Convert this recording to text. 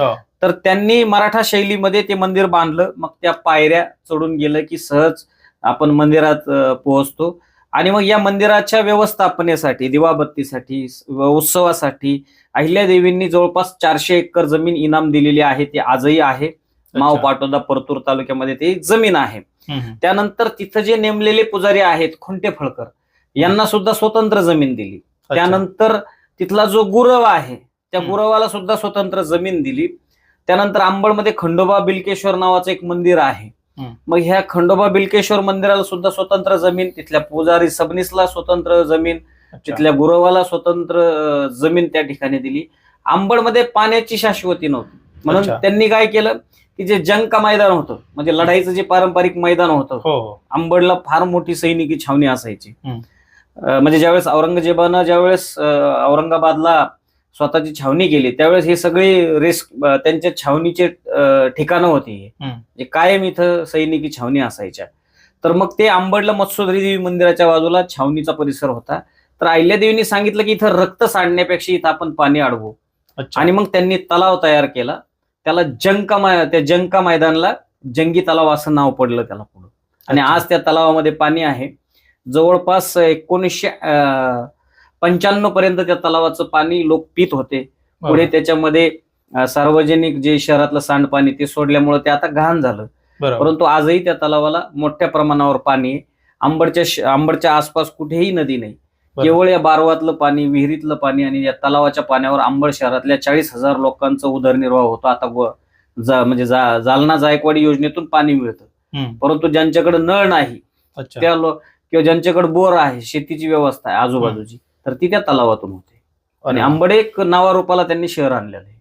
हो. तर त्यांनी मराठा शैलीमध्ये ते मंदिर बांधलं मग त्या पायऱ्या चढून गेलं की सहज आपण मंदिरात पोहोचतो आणि मग या मंदिराच्या व्यवस्थापनेसाठी दिवाबत्तीसाठी उत्सवासाठी अहिल्यादेवींनी जवळपास चारशे एकर जमीन इनाम दिलेली आहे ती आजही आहे माव. पाटोदा परतूर तालुक्यामध्ये ती जमीन आहे. त्यानंतर तिथं जे नेमलेले पुजारी आहेत खुंटे फळकर यांना सुद्धा स्वतंत्र जमीन दिली. त्यानंतर तिथला जो गुरव आहे त्या. गुरवाला सुद्धा स्वतंत्र जमीन दिली त्यानंतर अंबडमध्ये खंडोबा बिलकेश्वर नावाचं एक मंदिर आहे. मग ह्या खंडोबा बिलकेश्वर मंदिराला सुद्धा स्वतंत्र जमीन तिथल्या पुजारी सबनीसला स्वतंत्र जमीन. तिथल्या गुरवाला स्वतंत्र जमीन त्या ठिकाणी दिली अंबडमध्ये पाण्याची शाश्वती नव्हती म्हणून. त्यांनी काय केलं की जे जंग का मैदान होतं म्हणजे लढाईचं जे पारंपरिक मैदान होतं हो हो अंबडला फार मोठी सैनिकी छावणी असायची म्हणजे ज्यावेळेस औरंगजेबानं ज्यावेळेस औरंगाबादला स्वतःची छावणी केली. त्यावेळेस हे सगळे रेस अं, त्यांच्या छावणीचे ठिकाणं होती. म्हणजे कायम इथं सैनिकी छावणी असायच्या. तर मग ते अंबडला मत्स्योदरी देवी मंदिराच्या बाजूला छावणीचा परिसर होता. तर अहिल्यादेवींनी सांगितलं की इथं रक्त सांडण्यापेक्षा इथं आपण पाणी अडवू. आणि मग त्यांनी तलाव तयार केला. त्याला जंका त्या जंका मैदानला जंगी तलाव असं नाव पडलं त्याला पुढं. आणि. आज त्या तलावामध्ये पाणी आहे. जवळपास एकोणीसशे पंच्याण्णव पर्यंत त्या तलावाचं पाणी लोक पित होते. पुढे. त्याच्यामध्ये सार्वजनिक जे शहरातलं सांडपाणी ते सोडल्यामुळे ते आता घाण झालं. परंतु आजही त्या तलावाला मोठ्या प्रमाणावर पाणी आहे. आंबडच्या आंबडच्या आसपास कुठेही नदी नाही. केवळ या बारवातलं पाणी विहिरीतलं पाणी आणि या तलावाच्या पाण्यावर अंबड शहरातल्या चाळीस हजार लोकांचा उदरनिर्वाह होतो. आता जा- म्हणजे जा- जालना जायकवाडी योजनेतून पाणी मिळतं. परंतु ज्यांच्याकडे नळ नाही त्या किंवा ज्यांच्याकडे बोर आहे शेतीची व्यवस्था आहे आजूबाजूची तर ती त्या तलावातून होते आणि. आंबड एक नावारूपाला त्यांनी शहर आणलेलं आहे